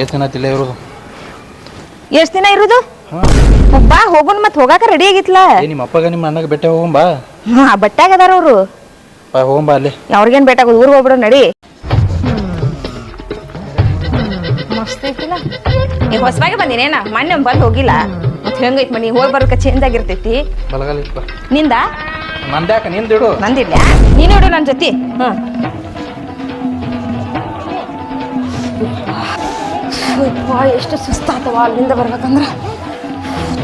ಎಷ್ಟು ದಿನ ತಿಲ್ಲ ಇರೋದು? ಎಷ್ಟ್ ದಿನ ಇರೋದು? ಬಾ ಹೋಗುನ್ ಮತ್ತೆ ಹೋಗಾಕ ರೆಡಿ ಆಗಿತ್ಲ? ಏ ನಿಮ್ಮ ಅಪ್ಪಗ ನಿಮ್ಮ ಅಣ್ಣಗ ಬೆಟ್ಟ ಹೋಗಂಬಾ ಹಾ ಬಟ್ಟ್ಯಾಗ ಅದಾರ ಅವ್ರು. ಬಾ ಹೋಗಂಬಾ ಅಲ್ಲಿ. ಅವ್ರಿಗೇನ್ ಬೇಕಾಗೋದು ಊರಿಗೆ ಹೋಗ್ಬಿಡು ನಡಿ. ಮಸ್ತ್ ಐತಿಲ್ಲ ಈಗ ಹೊಸವಾಗಿ ಬಂದಿನೇನ? ಮೊನ್ನೆ ಬಂದು ಹೋಗಿಲ್ಲ. ಹೆಂಗೈತ್ ಮನಿ? ಹೋಗಿ ಬರೋಕೆ ಚೇಂಜ್ ಆಗಿರ್ತೈತಿ. ಬಲಗಾಲ ಇಟ್ಕೊ ನಿಂದ? ನಂದ್ಯಾಕ ನಿಂದಿಡು ನಂದಿಲ್ಲ ನೀನು ಇಡು ನನ್ನ ಜೊತೆ. ಹ್ಞೂ ಎಷ್ಟು ಸುಸ್ತಾತವ ಅಲ್ಲಿಂದ ಬರ್ಬೇಕಂದ್ರ.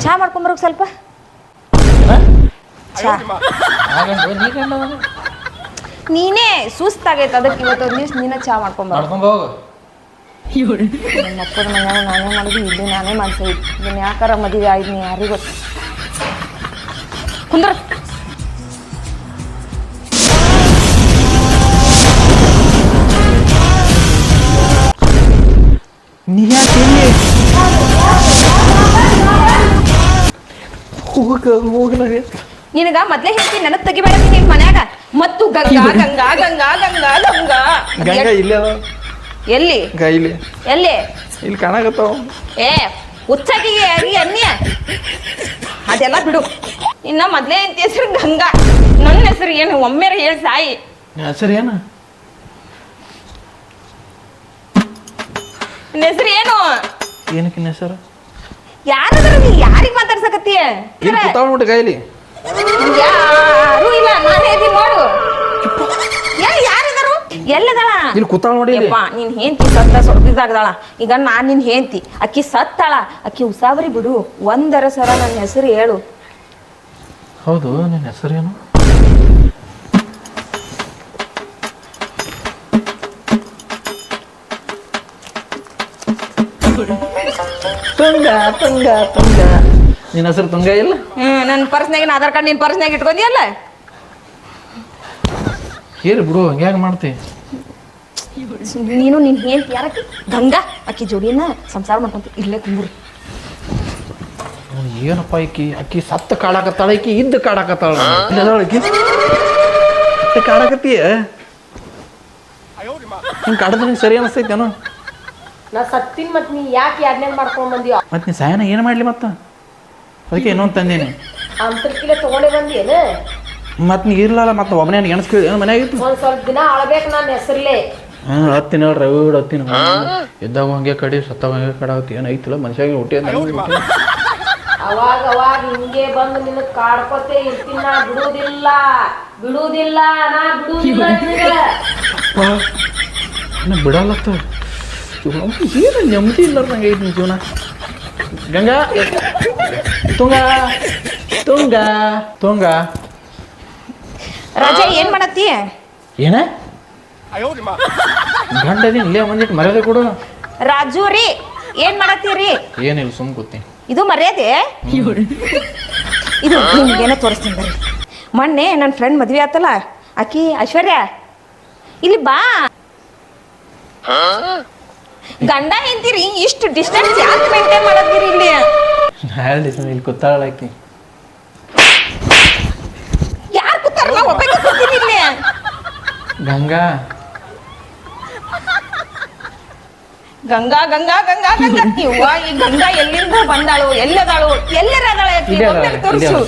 ಚಾ ಮಾಡ್ಕೊಂಬರೋಕೆ ಸ್ವಲ್ಪ. ಚಾ. ನೀನೇ ಸುಸ್ತಾಗೈತೆ. ಅದಕ್ಕೆ ಇವತ್ತು ಒಂದು ದಿವ್ಸ ನೀನ ಚಾ ಮಾಡ್ಕೊಂಬ ಹೋಗು. ನಮ್ಮ ಅಪ್ಪನ ಮನ್ಯಾಗ ನಾನೇ ಮಾಡಿದ್ವಿ ಇಲ್ಲಿ ನಾನೇ ಮಾಡ್ಸೋ ಇದನ್ನ ಯಾಕಾರ ಮದುವೆ ಆಯ್ತು ಯಾರಿಗೂ ಗೊತ್ತು? ಕುಂದ್ರ. ಹೋಗ ಹೋಗಲ ನಿನಗ. ಮೊದ್ಲೇ ಹೇಳ್ತೀನಿ ನನಗ್ ತೆಗಿಬೇಡ ನಿನ್ ಮನ್ಯಾಗ. ಮತ್ತು ಗಂಗಾ ಗಂಗಾ ಗಂಗಾ ಗಂಗಾ ಗಂಗಾ. ಇಲ್ಲ ಗಂಗಾ ಇಲ್ಲೇ ಎಲ್ಲಿ? ಗೈಲಿ ಎಲ್ಲಿ? ಇಲ್ಲಿ ಕಾಣಕತ್ತಾವ. ಏ ಉಚ್ಚಕಿಗೆ ಅರಿ ಅನ್ನಿ ಅದೆಲ್ಲ ಬಿಡು. ಇನ್ನ ಮೊದ್ಲೇ ಅಂತ ಹೆಸರು? ಗಂಗಾ. ನನ್ನ ಹೆಸರು ಏನು? ಒಮ್ಮೆ ಹೇಳಿ ಸಾಯಿ. ಹೆಸರು ಏನು? ನಿನ್ನ ಹೆಸರು ಏನು? ಏನಕ್ಕಿನ ಹೆಸರು? ಯಾರಾದ್ರೂ ನೀ ಯಾರಿಗ್ ಮಾತಾಡ್ಸಕತ್ತೀಯ? ಇಲ್ಲಿ ಗೈಲಿ ನೋಡಿ ಗೈಲಿ ಯಾರು ಇಲ್ಲ. ನಾನೇ ಇದೀನಿ ನೋಡು. ಇಲ್ಲಿ ಕೂತಾಳ ನೋಡಿ ಇಲ್ಲಿ. ಯಪ್ಪ ಹೆಂತಿ ಹೆಂಡತಿ ಸತ್ತ ಸೊಡ್ದಿದ್ದಾಗದಾಳ ಈಗ ನಾನ್ ನಿನ್ ಹೆಂಡತಿ. ಅಕ್ಕಿ ಸತ್ತಾಳ. ಅಕ್ಕಿ ಉಸಾಬರಿ ಬಿಡು. ಒಂದರ ಸರ ನನ್ನ ಹೆಸರು ಹೇಳು. ಹೌದು ನಿನ್ನ ಹೆಸರೇನು ತುಂಗ ತುಂಗ ತುಂಗ. ನಿನ್ನ ಹೆಸರು ತುಂಗ ಇಲ್ಲ? ಹ್ಮ್ ನನ್ನ ಪರ್ಸ್ನಾಗ ಆಧಾರ್ ಕಾರ್ಡ್ ನಿನ್ ಪರ್ಸ್ನಾಗ ಇಟ್ಕೊಂಡಿಯಲ್ಲ? ಏರಿ ಬಿಡು ಹಂಗ್ಯಾಗ ಮಾಡ್ತಿ? ನೀನು ನೀನು ಹೇಳ್ತಿ ಯಾರಕ್ಕೆ? ಗಂಗಾ ಅಕ್ಕಿ ಜೋಡಿನ ಸಂಸಾರ ಮಾಡ್ಕೊಂತ ಇಲ್ಲೇ ಕುಂಬ್ರಿ ಏನಪ್ಪ ಈಕಿ? ಅಕ್ಕಿ ಸತ್ತ ಕಾಡಾಕತ್ತಾಳ ಈಕಿ ಇದ್ದ ಕಾಡಾಕತ್ತಾಳ. ಕಾಡಾಕತ್ತೀಯ? ಹಿಂಗೆ ಕಾಡದ್ರೆ ನಿಂಗೆ ಸರಿ ಅನಿಸ್ತೈತೇನೋ ನಾ ಸತ್ತಿನ ಮತ್ ನೀ ಯಾಕೆ ಯಾಡ್ನೇಗ್ ಮಾಡ್ಕೊಂಡ್ ಬಂದಿಯೋ? ಮತ್ತೆ ನೀ ಸಾಯನ ಏನು ಮಾಡಲಿ ಮತ್ತೆ? ಅದಕ್ಕೆ ಇನ್ನೊಂದು ತಂದೇನೆ. ಅಂತರ್ಕಿಲೆ ತಗೊಂಡೆ ಬಂದಿ ಏನ ಮತ್ತೆ ನೀ ಇರ್ಲಲ್ಲ ಮತ್ತೆ ಒಬ್ಬನೇ ಎಣಸ್ಕೇಳಿ ಏನು ಮನೆಯಾಗಿತ್ತು ಒಂದ್ ಸ್ವಲ್ಪ ದಿನ ಅಳಬೇಕು ನನ್ನ ಹೆಸರ್ಲೆ. ಹಾಂ ಹತ್ತಿನ ರವಿ ಹತ್ತೀನಿ ಇದ್ದಾಗ ಹಂಗೆ ಕಡಿ ಸತ್ತಾಗ ಹಂಗೆ ಹತ್ತಿ ಏನು ಐತಿಲ್ಲ ಮನುಷ್ಯಾಗಿ ಹುಟ್ಟಿ ಅವಾಗ ಅವಾಗ ಹಿಂಗೆ ಬಂದು ನಿನ್ನ ಕಾಡ್ಕೊತೆ ಇರ್ತೀನಿ ನಾ ಬಿಡುವುದಿಲ್ಲ. ಬಿಡುವುದಿಲ್ಲ ನಾ ಬಿಡುವುದಿಲ್ಲ ಬಿಡಲ್ಲತ್ತ ಏನು ನೆಮ್ಮದಿ ಇಲ್ಲಾರ್ದಂಗೆ ಐತಿ ನಿನ್ ಜೀವನ? ಗಂಗಾ ತುಂಗ ತುಂಗ ತುಂಗ. ರಾಜ ಏನ್ ಮಾಡತ್ತಿ ಏನ? ಗಂಡ ಇದೀನಿ ಇಲ್ಲೇ ಬಂದಿಟ್ಟು ಮರ್ಯಾದೆ ಕೊಡು. ರಾಜು ರೀ ಏನ್ ಮಾಡತ್ತೀರಿ? ಏನಿಲ್ಲ ಸುಮ್ ಕೂತೀನಿ. ಇದು ಮರ್ಯಾದೆ? ಇದು ನಿಮ್ಗೇನೋ ತೋರಿಸ್ತೀನಿ ಬರ್ರಿ. ಮೊನ್ನೆ ನನ್ನ ಫ್ರೆಂಡ್ ಮದ್ವೆ ಆತಲ್ಲ ಆಕಿ ಐಶ್ವರ್ಯ ಇಲ್ಲಿ ಬಾ. ಗಂಡ ಹೇಳ್ತೀರಿ ಇಷ್ಟು ಡಿಸ್ಟೆನ್ಸ್ ಯಾಕೆ ಮೇಂಟೈನ್ ಮಾಡತ್ತೀರಿ ಇಲ್ಲಿ? ಹೇಳಿ ಇಲ್ಲಿ ಕೂತಾಳಾಕಿ ಯಾರು ಕೂತಾರ ಒಬ್ಬ ಇಲ್ಲಿ ಗಂಗಾ. ಗಂಗಾ ಗಂಗಾ ಗಂಗಾ ಗಂಗಾ. ಇವ್ವ ಈ ಗಂಗಾ ಎಲ್ಲಿಂದ ಬಂದಾಳು ಎಲ್ಲದಾಳು ಎಲ್ಲರ ಅದಾಳೆ ತೋರಿಸು.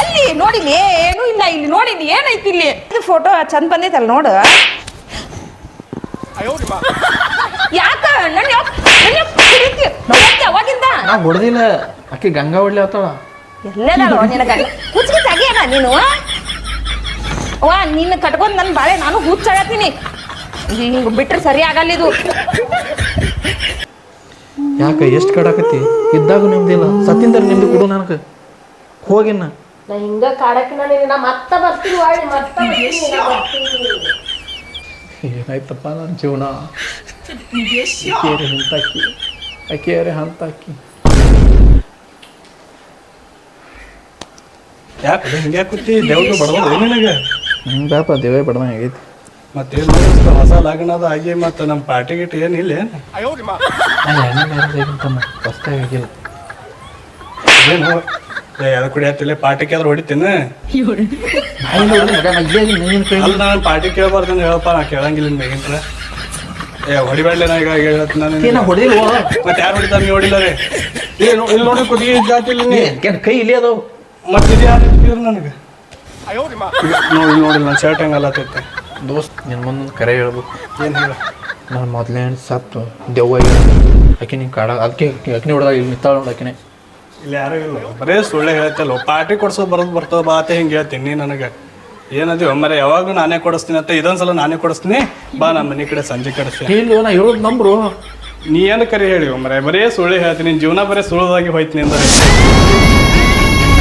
ಎಲ್ಲಿ? ನೋಡಿನಿ ಏನು ಇಲ್ಲ ಇಲ್ಲಿ. ನೋಡಿನಿ ಏನೈತಿ ಇಲ್ಲಿ? ಇದು ಫೋಟೋ ಚಂದ ಬಂದೈತಲ್ಲ ನೋಡು. ಯಾಕ? ನನ್ನ ಅವಾಗಿಂದ ನಾ ಹೊಡೆದಿಲ್ಲ. ಅಕ್ಕಿ ಗಂಗಾ ಹೊಡ್ಲಿ ಆತಾಳ. ಎಲ್ಲದಾಳು ನಿನ್ನ ಗಂಡ ಹುಚ್ಚಿಗೆ ತೆಗಿಯಲ್ಲ ನೀನು? ವಾ ನಿನ್ನ ಕಟ್ಕೊಂಡು ನನ್ನ ಬಾಳೆ ನಾನು ಹುಚ್ಚಾಗತ್ತೀನಿ ಹಿಂಗ್ ಬಿಟ್ರೆ ಸರಿ ಆಗಲ್ಲ ಇದು. ಯಾಕೆ ಎಷ್ಟು ಕಾಡಾಕತಿ ಇದ್ದಾಗ ನಿಮ್ದಿಲ್ಲ ಸತ್ತಿಂದರ ನಿಮ್ದು ಕೊಡು ನನಗೆ. ಹೋಗಿನ್ನ. ನಾ ಹಿಂಗ ಕಾಡಕಿನ ನೀನು ನಾ ಮತ್ತ ಬರ್ತೀನಿ ವಾಡಿ ಮತ್ತ ಬರ್ತೀನಿ ನಾ ಬರ್ತೀನಿ ಏನಾಯ್ತಪ್ಪ ನನ್ನ ಜೀವನ? ಹಂತಾಕಿ ಅಕೇರೆ ಹಂತಾಕಿ. ಯಾಕೆ ಹಿಂಗೆ ಕೂತಿ? ದೇವ್ರು ಬಡವ ನಿನಗೆ? ಹ್ಞೂ ಬಾಪ ದೇವೇ ಬಡವ ಆಗೈತಿ. ಮತ್ತೇನು ಮಾಡಿಸ್ತ ಹೊಸ ಲಗ್ನದ ಆಗಿ ಮತ್ತೆ ನಮ್ಮ ಪಾರ್ಟಿ ಗಿಟ್ ಏನಿಲ್ಲ ಆಗಿಲ್ಲ. ಏನು? ಅದು ಕುಡಿಯತ್ತಿಲ್ಲ ಪಾರ್ಟಿ ಕೇಳಿದ್ರೆ ಹೊಡಿತೀನಿ ಇಲ್ಲೇ ಅಲ್ಲ ನಾನು ಪಾರ್ಟಿ ಕೇಳಬಾರ್ದು ಹೇಳಪ್ಪ ನಾ ಕೇಳಂಗಿಲ್ಲ ಮೇಗಿಂತ್ರ ಏ ಹೊಡಿಬೇಡ್ಲಿ ನಾ ಈಗ ಹೇಳ್ತೀನಿ ನಾನು ಮತ್ತೆ ಯಾರು ಹೊಡಿತಾರ ನೀವು ಹೊಡಿಲ್ಲ ರೀ? ಇಲ್ಲಿ ಇಲ್ಲಿ ನೋಡಿ ಕುದಿ ಜಾತಿಲ್ಲ ನೀ. ಕೈ ಇಲ್ಲೇ ಅದಾವ. ಮತ್ತೆ ಇದು ಯಾರು ನನಗೆ? ನೋಡಿ ನೋಡಿ ನನ್ನ ಶರ್ಟ್ ಹೆಂಗಲ್ಲ ತೈತೆ ದೋಸ್ತ್ ನಿನ್ನ ಮುಂದೆ ಕರೆ ಹೇಳ್ಬೇಕು. ಏನು ಹೇಳ? ನಾನು ಮೊದಲೇ ಸತ್ತು ದೆವ್ವ ಆಕೆ ನೀನು ಕಾಡ ಅದಕ್ಕೆ ಅಕ್ನಿ ಹೊಡೆದಾಗ ಇಲ್ಲಿ ನಿಂತಾಳ ನೋಡಿ ಆಕಿನೇ. ಇಲ್ಲಿ ಯಾರು ಇಲ್ಲ. ಬರೇ ಸುಳ್ಳೆ ಹೇಳ್ತಲ್ಲ. ಪಾರ್ಟಿ ಕೊಡ್ಸೋ ಬರೋದು ಬರ್ತದ ಮಾತೆ ಹಿಂಗೆ ಹೇಳ್ತೀನಿ ನೀ ನನಗೆ. ಏನದಿ ಮರೆ ಯಾವಾಗಲೂ ನಾನೇ ಕೊಡಿಸ್ತೀನಿ ಅಂತ ಇದೊಂದ್ಸಲ ನಾನೇ ಕೊಡಿಸ್ತೀನಿ. ಬಾ ನಮ್ಮ ಮನೆ ಕಡೆ ಸಂಜೆ ಕಡಿಸ್ತೀನಿ ಇಲ್ಲ ನಾ ಹೇಳೋದು ನಂಬ್ರು. ನೀ ಏನು ಕರಿ ಹೇಳಿ ಮರೆ? ಬರೇ ಸುಳ್ಳೆ ಹೇಳ್ತೀನಿ. ನಿನ್ ಜೀವನ ಬರೇ ಸುಳ್ಳದಾಗಿ ಹೋಯ್ತೀನಿ ಅಂದ್ರೆ.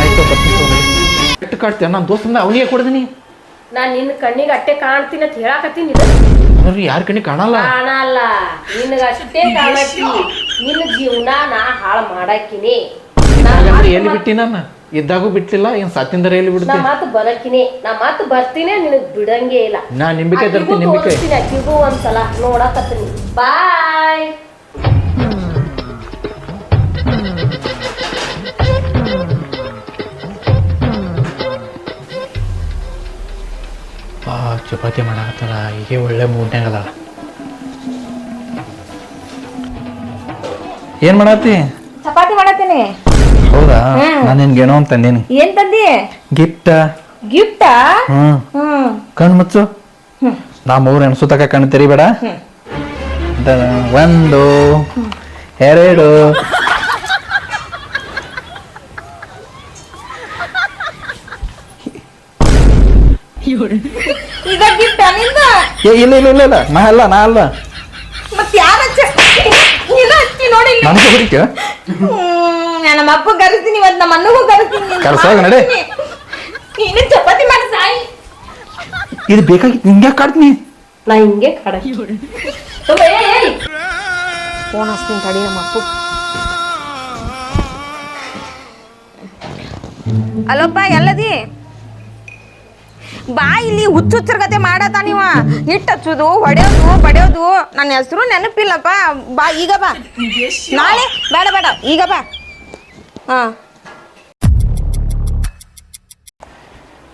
ಆಯ್ತು ಬರ್ತೀನಿ ನಾನು ದೋಸ್ತಂದ ಅವನಿಗೆ ಕೊಡ್ದೀನಿ. ನಾ ನಿನ್ನ ಕಣ್ಣಿಗೆ ಅಟ್ಟೆ ಕಾಣ್ತೀನಿ ಅಂತ ಹೇಳಾಕತ್ತೀನಿ ಅಂದ್ರೆ ಯಾರ ಕಣ್ಣಿಗೆ ಕಾಣಲ್ಲ? ಕಾಣಲ್ಲ. ನಿನಗ ಅಷ್ಟೇ ಕಾಣತ್ತಿ ನಿನ್ನ ಜೀವನ ನಾ ಹಾಳು ಮಾಡಾಕಿನಿ. ಹಾಗಾದ್ರೆ ಎಲ್ಲಿ ಬಿಟ್ಟಿ ನಾನು? ಇದ್ದಾಗೂ ಬಿಟ್ಟಿಲ್ಲ ಏನು ಸತ್ತಿಂದರ ಎಲ್ಲಿ ನಾ ಬಿಡುತ್ತೆ ಮಾತು ಬರಕಿನಿ. ನಾ ಮಾತು ಬರ್ತೀನಿ ನಿನಗೆ ಬಿಡಂಗೇ ಇಲ್ಲ. ನಾ ನಿಂಬಿಕೆ ತರ್ತೀನಿ ನಿಂಬಿಕೆ. ಅಕ್ಕಿಗೂ ಒಂದ್ಸಲ ನೋಡಕತ್ತೀನಿ. ಬಾಯ್. ಚಪಾತಿ ಮಾಡಾಕತ್ತಲ್ಲ ಹೀಗೆ ಒಳ್ಳೆ ಮೂಡ್ನ್ಯಾಗ ಅದ ಏನ್ ಮಾಡತ್ತಿ ಚಪಾತಿ ಮಾಡತ್ತೀನಿ ಹೌದಾ? ನಾನು ನಿನ್ಗೇನೋ ಅಂತ ತಂದೀನಿ ಏನ್ ತಂದಿ? ಗಿಫ್ಟ್ ಗಿಫ್ಟ್ ಹ್ಮ್. ಹ್ಮ್. ಕಣ್ ಮುಚ್ಚು. ನಾ ಮೂರು ಎಣಸು ತಕ ಕಣ್ ತೆರಿಬೇಡ. ದ- ಒಂದು ಎರಡು. ಈಗ ಗಿಫ್ಟ್ನಿಂದ ಏ ಇಲ್ಲ ಇಲ್ಲ ಇಲ್ಲ ಇಲ್ಲ. ನಾ ಅಲ್ಲ ನಾ ಅಲ್ಲ. ಅಚ್ಚ? ಯಾರ ಹಚ್ಚಿ ನೋಡಿ. ನನಗೆ ಹುಡುಕ ನಾನು ನಮ್ಮ ಅಪ್ಪ ಕರೆಸ್ತೀನಿ ಇವತ್ತು ನಮ್ಮ ಅಣ್ಣಗೂ ಕರೆಸ್ತೀನಿ. ಕರ್ಸೋಗ ನಡೆ. ನೀನು ಚಪಾತಿ ಮಾಡಿ ಸಾಯಿ. ಇದು ಬೇಕಾಗಿತ್ತು ನಿಂಗೆ ಕಾಡ್ತೀನಿ? ನಾ ಹಿಂಗೆ ಕಡ ಫೋನ್ ಹಚ್ತೀನಿ ತಡಿ ನಮ್ಮ ಅಪ್ಪು. ಅಲ್ಲಪ್ಪ ಎಲ್ಲದಿ? ಬಾ ಇಲ್ಲಿ ಹುಚ್ಚುಚ್ಚರ ಕತೆ ಮಾಡತ್ತ ನೀವ? ಹಿಟ್ಟು ಹಚ್ಚೋದು, ಹೊಡೆಯೋದು, ಬಡಿಯೋದು. ನನ್ನ ಹೆಸರು ನೆನಪಿಲ್ಲಪ್ಪ. ಬಾ, ಈಗ ಬಾ. ನಾಳೆ? ಬೇಡ ಬೇಡ. ಈಗ ಬಾ. ಹಾ.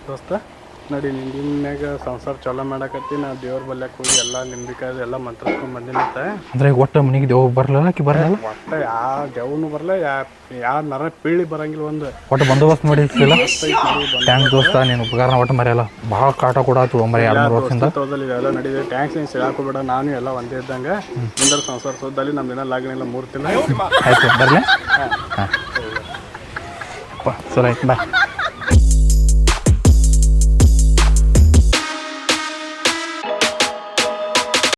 ದೋಸ್ತ ನಡಿ ಮ್ಯಾಗ ಸಂಸಾರ ಚಲೋ ಮಾಡಕತ್ತಿ ನಾ ದೇವ್ರ ಬಲ್ಯಾಕ ಹೋಗಿ ಎಲ್ಲ ನಿಂಬಿಕಾಯ್ದು ಎಲ್ಲ ಮಂತ್ರಸ್ಕೊಂಡ್ ಬಂದಿನಂತೆ. ಅಂದ್ರೆ ಒಟ್ಟು ಮನೆಗೆ ದೇವ್ ಬರಲ್ಲ ಆಕಿ ಬರಲ್ಲ ಒಟ್ಟ ಯಾ ದೇವನು ಬರಲ್ಲ ಯಾ ಯಾ ನರ ಪೀಳಿ ಬರಂಗಿಲ್ಲ ಒಂದು. ಒಟ್ಟು ಬಂದೋಬಸ್ತ್ ಮಾಡಿ ಟ್ಯಾಂಕ್ ದೋಸ್ತ ನೀನು ಉಪಕಾರ ಒಟ್ಟು ಮರೆಯಲ್ಲ. ಭಾಳ ಕಾಟ ಕೊಡಾತು ಮರಿ ಎರಡು ಮೂರು ವರ್ಷದಿಂದ. ತೋದಲ್ಲಿ ಟ್ಯಾಂಕ್ಸ್ ನಡೀದೆ. ಟ್ಯಾಂಕ್ಸ್ ಏನು ಸಿಗಾಕೋಬೇಡ ನಾನು ಎಲ್ಲ ಒಂದೇ ಇದ್ದಂಗೆ. ಮುಂದರ ಸಂಸಾರ ಸೋದಲ್ಲಿ ನಮ್ ದಿನ ಲಾಗಣಿಲ್ಲ ಮೂರು ತಿಂಗಳು. ಆಯ್ತು ಬರಲೇ? ಹಾಂ. ಸರಿ ಆಯ್ತು ಬಾಯ್